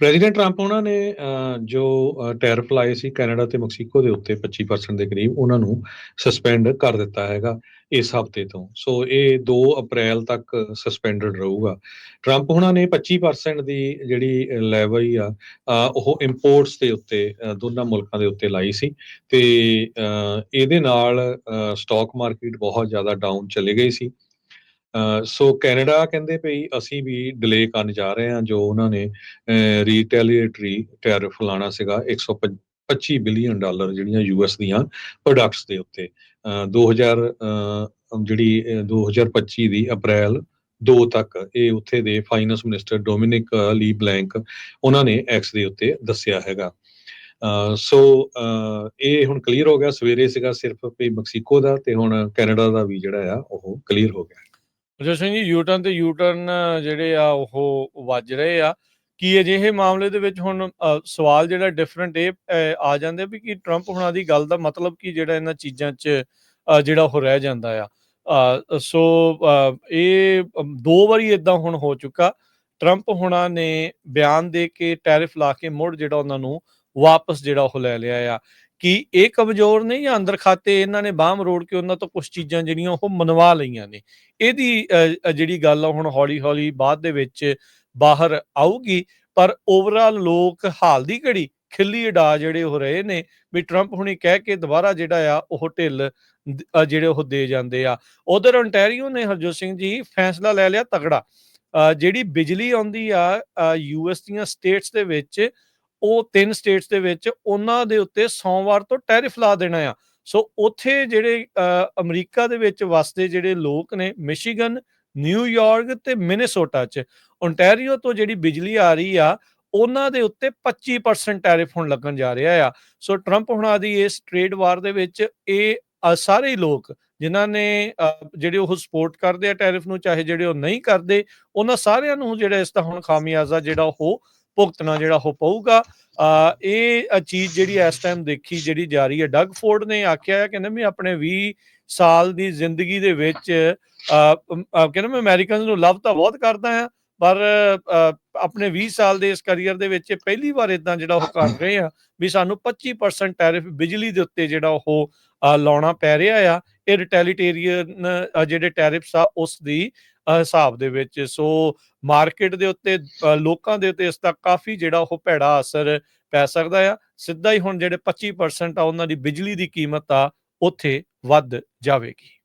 President Trump ਉਹਨਾਂ ਨੇ ਜੋ ਅ, ਟੈਰਿਫ ਲਾਏ ਸੀ ਕੈਨੇਡਾ ਤੇ ਮੈਕਸੀਕੋ ਦੇ ਉੱਤੇ 25% ਦੇ ਕਰੀਬ ਉਹਨਾਂ ਨੂੰ ਸਸਪੈਂਡ ਕਰ ਦਿੱਤਾ ਹੈਗਾ ਇਸ ਹਫ਼ਤੇ ਤੋਂ। ਸੋ ਇਹ 2 ਅਪ੍ਰੈਲ ਤੱਕ ਸਸਪੈਂਡਡ ਰਹੂਗਾ। ਟਰੰਪ ਉਹਨਾਂ ਨੇ 25% ਦੀ ਜਿਹੜੀ ਲੈਵਲ ਆ ਉਹ ਇੰਪੋਰਟਸ ਦੇ ਉੱਤੇ ਦੋਨਾਂ ਮੁਲਕਾਂ ਦੇ ਉੱਤੇ ਲਾਈ ਸੀ ਤੇ ਇਹਦੇ ਨਾਲ ਸਟਾਕ ਮਾਰਕੀਟ ਬਹੁਤ ਜ਼ਿਆਦਾ ਡਾਊਨ ਚਲੇ ਗਈ ਸੀ। ਸੋ ਕੈਨੇਡਾ ਕਹਿੰਦੇ ਭਈ ਅਸੀਂ ਵੀ ਡਿਲੇ ਕਰਨ ਜਾ ਰਹੇ ਹਾਂ ਜੋ ਉਹਨਾਂ ਨੇ ਰੀਟੈਲੀਏਟਰੀ ਟੈਰਿਫ ਲਾਣਾ ਸੀਗਾ 125 ਬਿਲੀਅਨ ਡਾਲਰ ਜਿਹੜੀਆਂ ਯੂਐਸ ਦੀਆਂ ਪ੍ਰੋਡਕਟਸ ਦੇ ਉੱਤੇ। ਅ, 2000 ਅ, ਜਿਹੜੀ ਅ, 2025 ਦੀ ਅਪ੍ਰੈਲ 2 ਤੱਕ ਇਹ ਉੱਥੇ ਦੇ finance minister Dominic LeBlanc ਉਹਨਾਂ ਨੇ ਐਕਸ ਦੇ ਉੱਤੇ ਦੱਸਿਆ ਹੈਗਾ। ਸੋ ਇਹ ਹੁਣ ਕਲੀਅਰ ਹੋ ਗਿਆ। ਸਵੇਰੇ ਸੀਗਾ ਸਿਰਫ ਵੀ ਮੈਕਸੀਕੋ ਦਾ ਤੇ ਹੁਣ ਕੈਨੇਡਾ ਦਾ ਵੀ ਜਿਹੜਾ ਆ ਉਹ ਕਲੀਅਰ ਹੋ ਗਿਆ। ਅਜੇ ਸਿੰਘ ਜੀ ਯੂਟਰਨ ਤੇ ਯੂਟਰਨ ਜਿਹੜੇ ਆ, ਉਹ ਵੱਜ ਰਹੇ ਆ। ਕੀ ਅਜਿਹੇ ਮਾਮਲੇ ਦੇ ਵਿੱਚ ਹੁਣ ਸਵਾਲ ਜਿਹੜਾ ਡਿਫਰੈਂਟ ਇਹ ਆ ਜਾਂਦੇ ਵੀ ਕਿ ਟਰੰਪ ਹੁਣਾਂ ਦੀ ਗੱਲ ਦਾ ਮਤਲਬ ਕੀ ਜਿਹੜਾ ਇਹਨਾਂ ਚੀਜ਼ਾਂ 'ਚ ਜਿਹੜਾ ਉਹ ਰਹਿ ਜਾਂਦਾ ਆ। ਸੋ ਇਹ ਦੋ ਵਾਰੀ ਇਦਾਂ ਹੁਣ ਹੋ ਚੁੱਕਾ। ਟਰੰਪ ਹੁਣਾਂ ਨੇ ਬਿਆਨ ਦੇ ਕੇ ਟੈਰਿਫ ਲਾ ਕੇ ਮੁੜ ਜਿਹੜਾ ਉਹਨਾਂ ਨੂੰ ਵਾਪਸ ਜਿਹੜਾ ਉਹ ਲੈ ਲਿਆ ਆ। ਕਿ ਇਹ ਕਮਜ਼ੋਰ ਨੇ ਜਾਂ ਅੰਦਰ ਖਾਤੇ ਇਹਨਾਂ ਨੇ ਬਾਹਮ ਰੋੜ ਕੇ ਉਹਨਾਂ ਤੋਂ ਕੁਝ ਚੀਜ਼ਾਂ ਜਿਹੜੀਆਂ ਉਹ ਮਨਵਾ ਲਈਆਂ ਨੇ। ਇਹਦੀ ਜਿਹੜੀ ਗੱਲ ਆ ਹੁਣ ਹੌਲੀ-ਹੌਲੀ ਬਾਅਦ ਦੇ ਵਿੱਚ ਬਾਹਰ ਆਊਗੀ ਪਰ ਓਵਰਆਲ ਲੋਕ ਹਾਲ ਦੀ ਘੜੀ ਖਿੱਲੀ ਉਡਾ ਜਿਹੜੇ ਹੋ ਰਹੇ ਨੇ ਵੀ ਟਰੰਪ ਹੁਣੀ ਕਹਿ ਕੇ ਦੁਬਾਰਾ ਜਿਹੜਾ ਆ ਉਹ ਢਿੱਲ ਜਿਹੜੇ ਉਹ ਦੇ ਜਾਂਦੇ ਆ। ਉਧਰ ontario ਨੇ ਹਰਜੋਤ ਸਿੰਘ ਜੀ ਫੈਸਲਾ ਲੈ ਲਿਆ ਤਗੜਾ ਅ, ਜਿਹੜੀ ਬਿਜਲੀ ਆਉਂਦੀ ਆ ਯੂਐਸ ਦੀਆਂ ਸਟੇਟਸ ਦੇ ਵਿੱਚ ਉਹ ਤਿੰਨ ਸਟੇਟਸ ਦੇ ਵਿੱਚ ਉਹਨਾਂ ਦੇ ਉੱਤੇ ਸੋਮਵਾਰ ਤੋਂ ਟੈਰਿਫ ਲਾ ਦੇਣਾ ਆ। ਸੋ ਉੱਥੇ ਜਿਹੜੇ ਅਮਰੀਕਾ ਦੇ ਵਿੱਚ ਵਸਦੇ ਜਿਹੜੇ ਲੋਕ ਨੇ ਮਿਸ਼ੀਗਨ ਨਿਊਯਾਰਕ ਤੇ ਮਿਨੇਸੋਟਾ ਚ, ontario ਤੋਂ ਜਿਹੜੀ ਬਿਜਲੀ ਆ ਰਹੀ ਆ, ਉਹਨਾਂ ਦੇ ਉੱਤੇ 25% ਟੈਰਿਫ ਹੁਣ ਲੱਗਣ ਜਾ ਰਿਹਾ ਆ। ਸੋ ਟਰੰਪ ਹੁਣਾਂ ਦੀ ਇਸ ਟ੍ਰੇਡ ਵਾਰ ਦੇ ਵਿੱਚ ਇਹ ਸਾਰੇ ਲੋਕ ਜਿਨ੍ਹਾਂ ਨੇ ਜਿਹੜੇ ਉਹ ਸਪੋਰਟ ਕਰਦੇ ਆ ਟੈਰਿਫ ਨੂੰ, ਚਾਹੇ ਜਿਹੜੇ ਉਹ ਨਹੀਂ ਕਰਦੇ, ਉਹਨਾਂ ਸਾਰਿਆਂ ਨੂੰ ਜਿਹੜਾ ਇਸ ਦਾ ਹੁਣ ਖਾਮਿਆਜ਼ਾ ਜਿਹੜਾ ਉਹ ਭੁਗਤਣਾ ਜਿਹੜਾ ਉਹ ਪਊਗਾ। ਇਹ ਚੀਜ਼ ਜਿਹੜੀ ਇਸ ਟਾਈਮ ਦੇਖੀ ਜਿਹੜੀ ਜਾ ਰਹੀ ਹੈ ਡਗ ਫੋਰਡ ਨੇ ਆਖਿਆ ਹੈ, ਕਹਿੰਦੇ ਵੀ ਆਪਣੇ 20 ਸਾਲ ਦੀ ਜ਼ਿੰਦਗੀ ਦੇ ਵਿੱਚ ਕਹਿੰਦੇ ਮੈਂ ਅਮਰੀਕਨਸ ਨੂੰ ਲਵ ਤਾਂ ਬਹੁਤ ਕਰਦਾ ਆ ਪਰ ਆਪਣੇ 20 ਸਾਲ ਦੇ ਇਸ ਕੈਰੀਅਰ ਦੇ ਵਿੱਚ ਇਹ ਪਹਿਲੀ ਵਾਰ ਇਦਾਂ ਜਿਹੜਾ ਉਹ ਕਰ ਰਹੇ ਆ, ਵੀ ਸਾਨੂੰ 25% ਟੈਰਿਫ ਬਿਜਲੀ ਦੇ ਉੱਤੇ ਜਿਹੜਾ ਉਹ ਲਾਉਣਾ ਪੈ ਰਿਹਾ ਆ। ਇਹ ਰਿਟੈਲੀਟੇਰੀਅਨ ਜਿਹੜੇ ਟੈਰਿਫਸ ਆ, ਉਸ ਦੀ ਹਿਸਾਬ ਦੇ ਵਿੱਚ। ਸੋ ਮਾਰਕੀਟ ਦੇ ਉੱਤੇ ਲੋਕਾਂ ਦੇ ਉੱਤੇ ਇਸ ਦਾ ਕਾਫੀ ਜਿਹੜਾ ਉਹ ਭੈੜਾ ਅਸਰ ਪੈ ਸਕਦਾ ਆ। ਸਿੱਧਾ ਹੀ ਹੁਣ ਜਿਹੜੇ 25% ਆ, ਉਹਨਾਂ ਦੀ ਬਿਜਲੀ ਦੀ ਕੀਮਤ ਆ, ਉੱਥੇ ਵੱਧ ਜਾਵੇਗੀ।